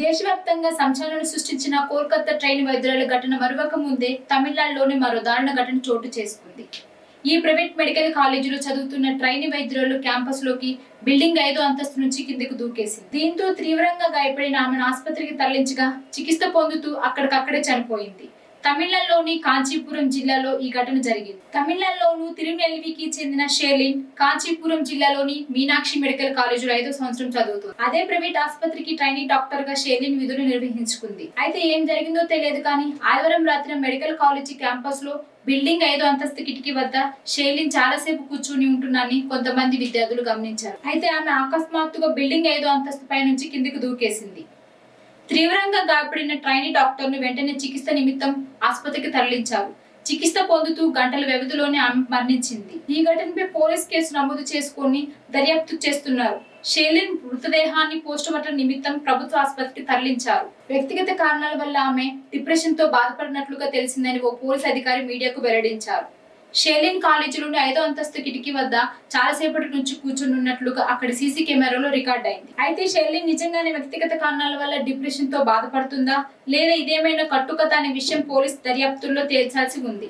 దేశవ్యాప్తంగా సంచలనం సృష్టించిన కోల్కతా ట్రైన్ వైద్యురాల ఘటన మరొక ముందే తమిళనాడులోని మరో దారుణ ఘటన చోటు చేసుకుంది. ఈ ప్రైవేట్ మెడికల్ కాలేజీలో చదువుతున్న ట్రైన్ వైద్యురాలు క్యాంపస్లోకి బిల్డింగ్ ఐదో అంతస్తు నుంచి కిందకు దూకేసింది. దీంతో తీవ్రంగా గాయపడిన ఆమెను ఆసుపత్రికి తరలించగా చికిత్స పొందుతూ అక్కడికక్కడే చనిపోయింది. తమిళనాడులోని కాంచీపురం జిల్లాలో ఈ ఘటన జరిగింది. తమిళనాడులోను తిరునెల్వికి చెందిన షేర్లిన్ కాంచీపురం జిల్లాలోని మీనాక్షి మెడికల్ కాలేజీలో ఐదో సంవత్సరం చదువుతుంది. అదే ప్రైవేట్ ఆసుపత్రికి ట్రైనింగ్ డాక్టర్గా షేర్లిన్ విధులు నిర్వహించుకుంది. అయితే ఏం జరిగిందో తెలియదు కానీ ఆదివారం రాత్రి మెడికల్ కాలేజీ క్యాంపస్లో బిల్డింగ్ ఐదో అంతస్తు కిటికీ వద్ద షేర్లిన్ చాలాసేపు కూర్చుని ఉంటున్నారని కొంతమంది విద్యార్థులు గమనించారు. అయితే ఆమె అకస్మాత్తుగా బిల్డింగ్ ఐదో అంతస్తు పై నుంచి కిందికి దూకేసింది. తీవ్రంగా గాయపడిన ట్రైనీ డాక్టర్ను వెంటనే చికిత్స నిమిత్తం ఆసుపత్రికి తరలించారు. చికిత్స పొందుతూ గంటల వ్యవధిలోనే ఆమె మరణించింది. ఈ ఘటనపై పోలీస్ కేసు నమోదు చేసుకొని దర్యాప్తు చేస్తున్నారు. షేలిన్ మృతదేహాన్ని పోస్టుమార్టం నిమిత్తం ప్రభుత్వ ఆసుపత్రికి తరలించారు. వ్యక్తిగత కారణాల వల్ల ఆమె డిప్రెషన్తో బాధపడినట్లుగా తెలిసిందని ఓ పోలీస్ అధికారి మీడియాకు వెల్లడించారు. షేలిన్ కాలేజీలోని ఐదో అంతస్తు కిటికీ వద్ద చాలాసేపటి నుంచి కూర్చుని ఉన్నట్లుగా అక్కడ సీసీ కెమెరాలో రికార్డ్ అయింది. అయితే షెర్లిన్ నిజంగానే వ్యక్తిగత కారణాల వల్ల డిప్రెషన్తో బాధపడుతుందా? లేదా ఇదేమైనా కట్టుకథ అనే విషయం పోలీస్ దర్యాప్తుల్లో తేల్చాల్సి ఉంది?